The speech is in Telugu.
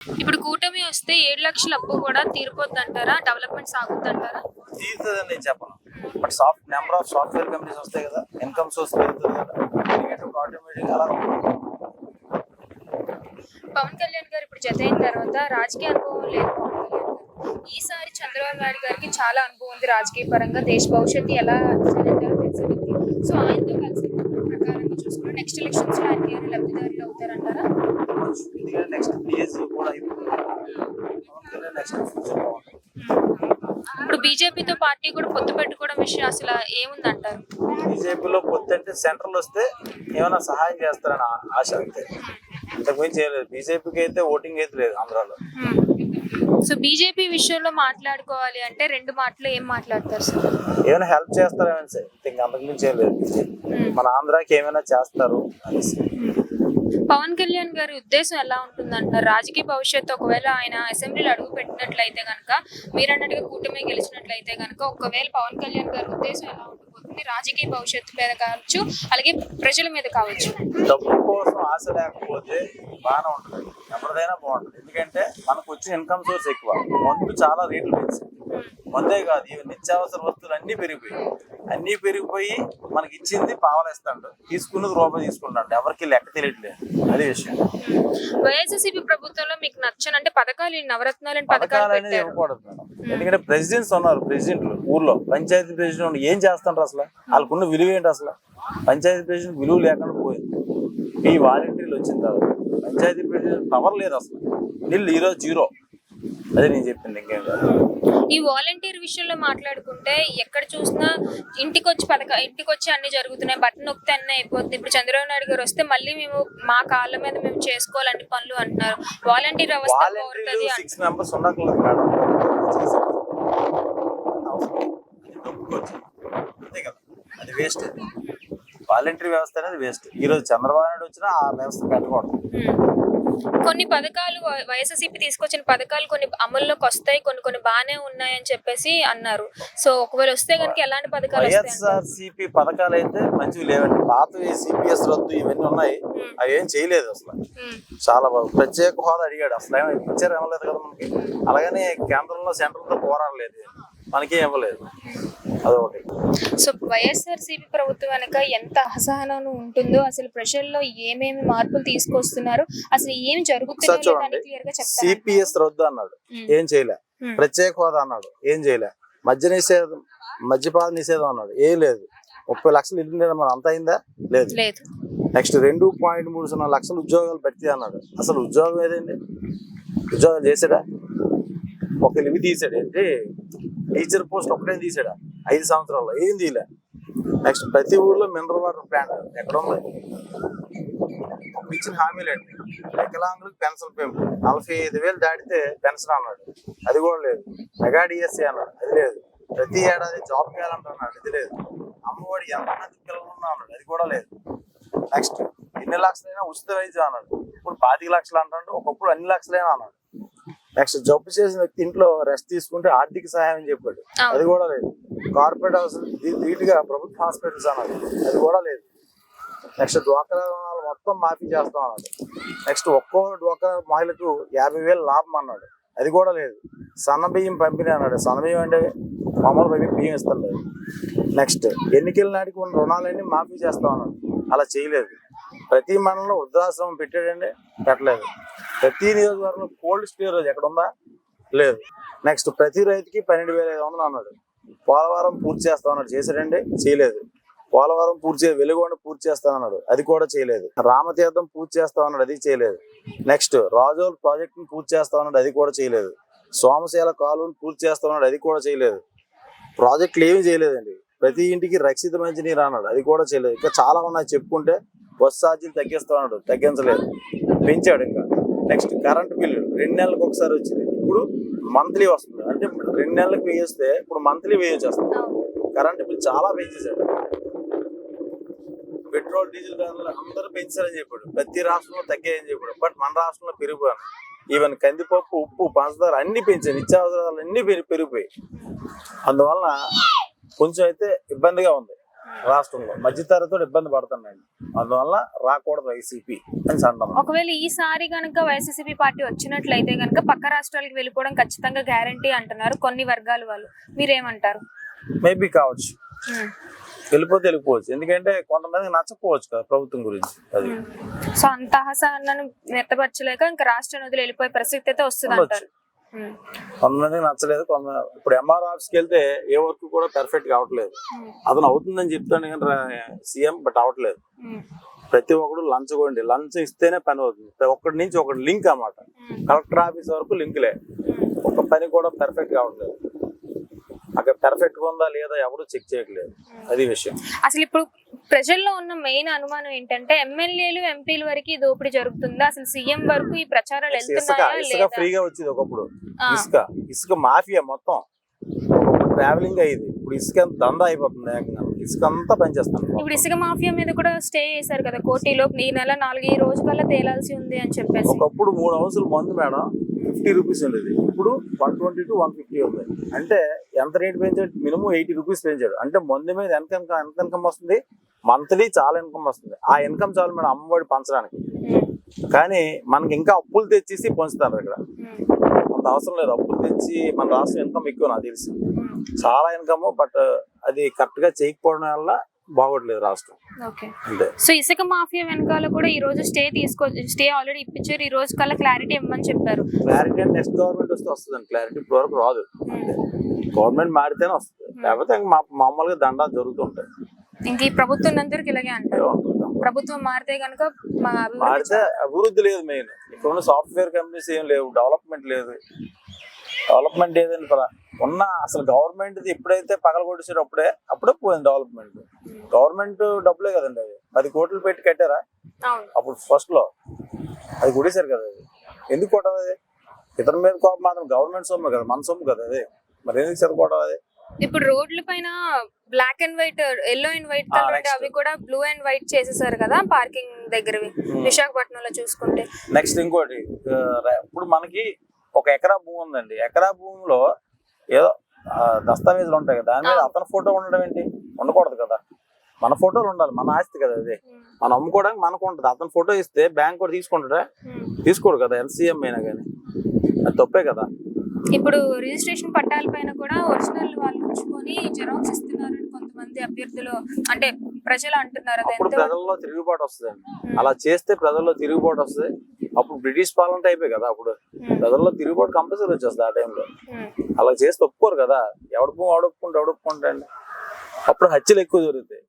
ఇప్పుడు కూటమి వస్తే ఏడు లక్షల అప్పు కూడా తీరిపోద్ది అంటారా డెవలప్మెంట్ సాగుద్ది అంటారా తీరుతుందని నేను చెప్పను. But soft number of software companies వస్తాయి కదా ఇన్కమ్ సోర్స్ పెరుగుతుంది కదా ఆటోమేటిక్ అలా పవన్ కళ్యాణ్ గారు ఇప్పుడు జత అయిన తర్వాత రాజకీయ అనుభవం లేదు. పవన్ కళ్యాణ్ గారు ఈసారి చంద్రబాబు నాయుడు గారికి చాలా అనుభవం ఉంది రాజకీయ పరంగా. దేశ భవిష్యత్తు ఎలా సాధించాలో తెలిసి వ్యక్తి. సో ఆయనతో చూసుకుంటే నెక్స్ట్ ఎలక్షన్స్లో ఆయనకి ఏమైనా లబ్ధిదారులు అవుతారంటారా? నెక్స్ట్ కూడా నెక్స్ట్ ఫ్యూచర్ ఇప్పుడు బీజేపీతో పార్టీ కూడా పొత్తు పెట్టుకోవడం విషయం అసలు ఏముందంటారు? బీజేపీలో పొత్తు అంటే సెంట్రల్ వస్తే ఏమైనా సహాయం చేస్తారని ఆశ అంతే. ఇంతకుమించి చేయలేదు బీజేపీకి అయితే ఓటింగ్ అయితే లేదు ఆంధ్రాలో. సో బీజేపీ విషయంలో మాట్లాడుకోవాలి అంటే రెండు మాటలు ఏం మాట్లాడతారు సార్? ఏమైనా హెల్ప్ చేస్తారేమని సార్? ఇంకా అంతకుమించి ఏం లేదు. మన ఆంధ్రాకి ఏమైనా చేస్తారు అనేసి. పవన్ కళ్యాణ్ గారి ఉద్దేశం ఎలా ఉంటుందంటారు రాజకీయ భవిష్యత్తు ఒకవేళ ఆయన అసెంబ్లీలో అడుగు పెట్టినట్లయితే కనుక మీరు అన్నట్టుగా కూటమి గెలిచినట్లయితే కనుక ఒకవేళ పవన్ కళ్యాణ్ గారి ఉద్దేశం ఎలా ఉండిపోతుంది రాజకీయ భవిష్యత్తు మీద కావచ్చు అలాగే ప్రజల మీద కావచ్చు. డబ్బు కోసం ఆశ లేకపోతే బాగానే ఉంటుంది. ఎవరిదైనా బాగుంటుంది. ఎందుకంటే మనకు వచ్చిన ఇన్కమ్ సోర్స్ ఎక్కువ. మందు చాలా రేట్లు పెంచింది. మందే కాదు ఇవి నిత్యావసర వస్తువులు అన్నీ పెరిగిపోయి అన్నీ పెరిగిపోయి మనకి ఇచ్చింది పావలేస్తాడు. తీసుకున్నది రూపాయి తీసుకుంటాడు. ఎవరికి లెక్క తెలియట్లేదు. అదే విషయం. వైఎస్ఎస్సీపీ ప్రభుత్వంలో మీకు నచ్చని అంటే పథకాలు నవరత్నాలు పథకాలు అనేది ఇవ్వకూడదు ఎందుకంటే ప్రెసిడెంట్స్ ఉన్నారు ప్రెసిడెంట్లు ఊర్లో. పంచాయతీ ప్రెసిడెంట్ ఏం చేస్తుంటారు అసలు? వాళ్ళకున్న విలువ ఏంటి అసలు? పంచాయతీ ప్రెసిడెంట్ విలువ లేకుండా పోయింది. ఈ వాలంటీర్లు వచ్చిన తర్వాత. పంచాయతీ ప్రెసిడెంట్ పవర్ లేదు అసలు. నీళ్ళు ఈరోజు జీరో. అదే నేను చెప్పింది ఇంకేం కాదు ఈ వాలంటీర్ విషయంలో మాట్లాడుకుంటే ఎక్కడ చూసినా ఇంటికి వచ్చి పథక ఇంటికి వచ్చి అన్ని జరుగుతున్నాయి బట్టన్ నొక్కితే అన్నీ అయిపోతుంది ఇప్పుడు చంద్రబాబు నాయుడు గారు వస్తే మళ్ళీ మేము మా కాళ్ళ మీద మేము చేసుకోవాలి అన్ని పనులు అంటున్నారు వాలంటీర్ వ్యవస్థ బాగుంటది. Six members madam. అది డబ్బుకొచ్చి. అంతే కదా అది వేస్ట్ వాలంటీర్ వ్యవస్థ అనేది వేస్ట్ ఈ రోజు చంద్రబాబు నాయుడు వచ్చినా ఆ వ్యవస్థ పెట్టకూడదు. కొన్ని పథకాలు వైఎస్ఎస్సీపీ తీసుకొచ్చిన పథకాలు కొన్ని అమల్లోకి వస్తాయి కొన్ని కొన్ని బాగానే ఉన్నాయని చెప్పేసి అన్నారు. సో ఒకవేళ వస్తే కనుక ఎలాంటి పథకాలు? వైఎస్ఆర్సీపీ పథకాలు అయితే మంచివి లేవండి. పాత సిపిఎస్ రద్దు ఇవన్నీ ఉన్నాయి. అవి ఏం చేయలేదు అసలు. చాలా ప్రత్యేక హోదా అడిగాడు. అసలు ఏమో ఇచ్చారు ఇవ్వలేదు కదా మనకి. అలాగని కేంద్రంలో సెంట్రల్తో పోరాడలేదు. మనకి ఇవ్వలేదు. అదొకటి. సో వైఎస్ఆర్సీపీ ప్రభుత్వం వెనక ఎంత అసహనం ఉంటుందో అసలు ప్రజల్లో ఏమేమి మార్పులు తీసుకొస్తున్నారు అసలు ఏమి జరుగుతుందో చూడండి క్లియర్గా చెప్తారు? సిపిఎస్ రద్దు అన్నాడు. ఏం చేయలే. ప్రత్యేక హోదా అన్నాడు. ఏం చేయలే. మద్య నిషేధం మద్యపాన నిషేధం అన్నాడు. ఏం లేదు. ముప్పై లక్షలు ఇల్లు నిర్మాణం అంత అయిందా? లేదు. లేదు. నెక్స్ట్ రెండు పాయింట్ మూడు సున్నా లక్షల ఉద్యోగాలు పెడితే అన్నాడు. అసలు ఉద్యోగం ఏదండి ఉద్యోగం చేసాడా ఒక ఇవి తీసాడు ఏంటి? టీచర్ పోస్ట్ ఒకటే తీసాడా ఐదు సంవత్సరాల్లో ఏం తీయలే. నెక్స్ట్ ప్రతి ఊర్లో మినరల్ వాటర్ ప్లాంట్ ఎక్కడ ఉంది? ఇచ్చిన హామీలు అండి వికలాంగులకు పెన్షన్ పెంపు నలభై ఐదు వేలు దాటితే పెన్షన్ అన్నాడు. అది కూడా లేదు. మెగా డిఎస్సీ అన్నాడు. అది లేదు. ప్రతి ఏడాది జాబ్ క్యాలెండర్ అన్నాడు. అది లేదు. అమ్మఒడి ఎంతమంది పిల్లలు ఉన్నా అన్నాడు. అది కూడా లేదు. నెక్స్ట్ ఎన్ని లక్షలైనా ఉచిత వైద్యం అన్నాడు. ఇప్పుడు పాతిక లక్షలు అంటాడు. ఒకప్పుడు అన్ని లక్షలైనా అన్నాడు. నెక్స్ట్ జబ్బు చేసిన వ్యక్తి ఇంట్లో రెస్ట్ తీసుకుంటే ఆర్థిక సహాయం చెప్పాడు. అది కూడా లేదు. కార్పొరేట్ హాస్పిటల్ ధీటుగా ప్రభుత్వ హాస్పిటల్స్ అన్నది అది కూడా లేదు. నెక్స్ట్ డ్వాక్రా రుణాలు మొత్తం మాఫీ చేస్తాం అన్నాడు. నెక్స్ట్ ఒక్కో డ్వాక్రా మహిళకు యాభై వేలు లాభం అన్నాడు. అది కూడా లేదు. సన్న బియ్యం పంపిణీ అన్నాడు. సన్నబియ్యం అంటే మామూలు బియ్యం బియ్యం ఇస్తాం లేదు నెక్స్ట్ ఎన్నికల నాటికి ఉన్న రుణాలన్నీ మాఫీ చేస్తాం అన్నాడు. అలా చేయలేదు. ప్రతి మండలంలో వృద్ధాశ్రమం పెట్టాడండి పెట్టలేదు. ప్రతి నియోజకవర్గంలో కోల్డ్ స్టోరేజ్ ఎక్కడ ఉందా లేదు. నెక్స్ట్ ప్రతి రైతుకి పన్నెండు వేల ఐదు వందలు అన్నాడు. పోలవరం పూర్తి చేస్తామన్నాడు చేశాడండి? చేయలేదు. పోలవరం పూర్తి వెలుగొండ పూర్తి చేస్తానన్నాడు అది కూడా చేయలేదు. రామతీర్థం పూర్తి చేస్తామన్నాడు అది చేయలేదు. నెక్స్ట్ రాజోల్ ప్రాజెక్ట్ పూర్తి చేస్తామన్నాడు అది కూడా చేయలేదు. సోమశీల కాలువను పూర్తి చేస్తామన్నాడు అది కూడా చేయలేదు. ప్రాజెక్టులు ఏమీ చేయలేదండి. ప్రతి ఇంటికి రక్షిత మంచినీరు అన్నాడు. అది కూడా చేయలేదు. ఇంకా చాలా ఉన్నాయి. చెప్పుకుంటే బస్ ఛార్జీలు తగ్గిస్తామన్నాడు తగ్గించలేదు. పెంచాడు ఇంకా. Next current bill. రెండు నెలలకు ఒకసారి వచ్చింది. ఇప్పుడు మంత్లీ వస్తుంది. అంటే ఇప్పుడు రెండు నెలలకు వేయిస్తే ఇప్పుడు మంత్లీ వేయొచ్చు వస్తుంది కరెంట్ బిల్ చాలా పెంచేశాడు పెట్రోల్ డీజిల్ ధరలు అందరూ పెంచారని చెప్పాడు. ప్రతి రాష్ట్రంలో తగ్గాయని చెప్పాడు. బట్ మన రాష్ట్రంలో పెరిగిపోయాను. ఈవెన్ కందిపప్పు ఉప్పు పంచదార అన్ని పెంచాయి నిత్యావసరాలు అన్ని పెరి పెరిగిపోయాయి. అందువలన కొంచెం అయితే ఇబ్బందిగా ఉంది. రాష్ట్రంలో మధ్యతరగతితో ఇబ్బంది పడుతున్నాయండి. అందువల్ల రాకూడదు వైసీపీ అని అంటున్నాం ఒకవేళ ఈసారి కనుక వైసీసీపీ పార్టీ వచ్చినట్లయితే కనుక పక్క రాష్ట్రాలకు వెళ్ళిపోవడం ఖచ్చితంగా గ్యారంటీ అంటున్నారు కొన్ని వర్గాల వాళ్ళు. మీరేమంటారు? మేబీ కావచ్చు. వెళ్ళిపోతే వెళ్ళిపోవచ్చు. ఎందుకంటే కొంతమందికి నచ్చకపోవచ్చు కదా ప్రభుత్వం గురించి. అది. సో అంత అసహనాన్ని వ్యక్తపరచలేక ఇంకా రాష్ట్రం వదిలి వెళ్ళిపోయే పరిస్థితి అయితే వస్తుంది. కొంతమందికి నచ్చలేదు కొంత ఇప్పుడు ఎంఆర్ ఆఫీస్కి వెళ్తే ఏ వర్క్ కూడా పెర్ఫెక్ట్ కావట్లేదు అతను అవుతుందని చెప్తాను కానీ సీఎం బట్ అవ్వట్లేదు. ప్రతి ఒక్కడు లంచ్ కొండి లంచ్ ఇస్తేనే పని అవుతుంది. ప్రతి ఒక్కటి నుంచి ఒకటి లింక్ అన్నమాట. కలెక్టర్ ఆఫీస్ వరకు లింక్లే. ఒక పని కూడా పెర్ఫెక్ట్ కావట్లేదు అక్కడ పెర్ఫెక్ట్ ఉందా లేదా ఎవరు చెక్ చేయట్లేదు. అది విషయం. అసలు ఇప్పుడు ప్రజల్లో ఉన్న మెయిన్ అనుమానం ఏంటంటే ఎమ్మెల్యేలు ఎంపీల వరకు దోపిడీ జరుగుతుందా? అసలు సీఎం వరకు ఈ ప్రచారాలు వెళ్తున్నాయా ఫ్రీగా వచ్చేది ఒకప్పుడు. ఇసుక ఇసుక మాఫియా మొత్తం. ఒకప్పుడు ట్రావెలింగ్ అయ్యేది. ఇప్పుడు ఇసుక దందా అయిపోతుంది ఇసుక అంతా పనిచేస్తాను ఇప్పుడు ఇసుక మాఫియా మీద కూడా స్టే చేశారు కదా కోర్టులో. ఈ నెల నాలుగు ఈ రోజు కల్లా తేలాల్సి ఉంది అని చెప్పేసి. ఒకప్పుడు మూడు హౌసులు మందు మేడం ఫిఫ్టీ రూపీస్ ఉండేది. ఇప్పుడు one twenty two one fifty ఉంది. అంటే ఎంత రేట్ పెంచాడు మినిమం ఎయిటీ రూపీస్ పెంచాడు అంటే మందు మీద ఎంత ఇన్కమ్ ఎంత ఇన్కమ్ వస్తుంది? మంత్లీ చాలా ఇన్కమ్ వస్తుంది. ఆ ఇన్కమ్ చాలు మేడం అమ్మఒడి పంచడానికి. కానీ మనకి ఇంకా అప్పులు తెచ్చేసి పంచుతారు ఇక్కడ. అంత అవసరం లేదు. అప్పులు తెచ్చి మన రాష్ట్రం ఇన్కమ్ ఎక్కువ నాకు తెలిసి. చాలా ఇన్కమ్ బట్ అది కరెక్ట్గా చేయకపోవడం వల్ల బాగోట్లేదు రాష్ట్రం. సో ఇసుక మాఫియా వెనకాల కూడా ఈ రోజు స్టే తీసుకో స్టే ఆల్రెడీ ఇప్పించారు. ఈ రోజు కల్లా క్లారిటీ ఇవ్వమని చెప్పారు. క్లారిటీ నెక్స్ట్ గవర్నమెంట్ వస్తే వస్తుంది క్లారిటీ ఇప్పుడు వరకు రాదు. గవర్నమెంట్ మారితేనే వస్తుంది. లేకపోతే మామూలుగా దండాలు జరుగుతుంటాయి ఇంక ఈ ప్రభుత్వం అందరికి ఇలాగే అంటారు? ప్రభుత్వం మారితే కనుక మారితే అభివృద్ధి లేదు మెయిన్. ఇక్కడ సాఫ్ట్వేర్ కంపెనీస్ ఏం లేవు. డెవలప్మెంట్ లేదు. డెవలప్మెంట్ పరా ఉన్న అసలు గవర్నమెంట్ ఎప్పుడైతే పగల కొట్టేసారో అప్పుడే అప్పుడే పోయింది డెవలప్మెంట్ గవర్నమెంట్ డబ్బులే కదండి అది. పది కోట్లు పెట్టి కట్టారా? అప్పుడు ఫస్ట్లో అది కొట్టేశారు కదా అది. ఎందుకు కొట్టాలి అది? ఇతర మీద కోపం మాత్రం గవర్నమెంట్ సొమ్ము కదా మన సొమ్ము కదా అది. మరి ఎందుకు చదువుకోవడం అది? ఇప్పుడు రోడ్ల పైన black and white yellow and white colour. అవి కూడా బ్లూ అండ్ వైట్ చేసేసారు కదా పార్కింగ్ దగ్గరవి Hmm. విశాఖపట్నంలో చూసుకుంటే. నెక్స్ట్ ఇంకోటి ఇప్పుడు మనకి ఒక ఎకరా భూమి ఉందండి. ఎకరా భూమిలో ఏదో దస్తావేజులు ఉంటాయి కదా దాని మీద. అతని ఫోటో ఉండడం ఏంటి? ఉండకూడదు కదా. మన ఫోటోలు ఉండాలి మన ఆస్తి కదా అది. మనం అమ్ముకోవడానికి మనకు ఉంటుంది. అతని ఫోటో ఇస్తే బ్యాంక్ కూడా తీసుకుంటాడా? Hmm. తీసుకోడు కదా ఎల్సీఎం అయినా కానీ అది తప్పే కదా. ఇప్పుడు రిజిస్ట్రేషన్ పట్టాల పైన కూడా ఒరిజినల్ వాళ్ళు ఉంచుకొని జెరాక్స్ ఇస్తున్నారని కొంతమంది అభ్యర్థులు అంటే ప్రజలు అంటున్నారు అప్పుడు ప్రజల్లో తిరుగుబాటు వస్తుంది. అలా చేస్తే ప్రజల్లో తిరుగుబాటు వస్తుంది. అప్పుడు బ్రిటిష్ పాలన టైపే కదా అప్పుడు. ప్రజల్లో తిరుగుబాటు కంపల్సరీ వచ్చేస్తుంది ఆ టైంలో. అలా చేస్తే ఒప్పుకోరు కదా. ఎవడు భూమి ఎవడొప్పుకుంటే ఎవడొప్పుకుంటా అండి అప్పుడు హత్యలు ఎక్కువ జరుగుతాయి.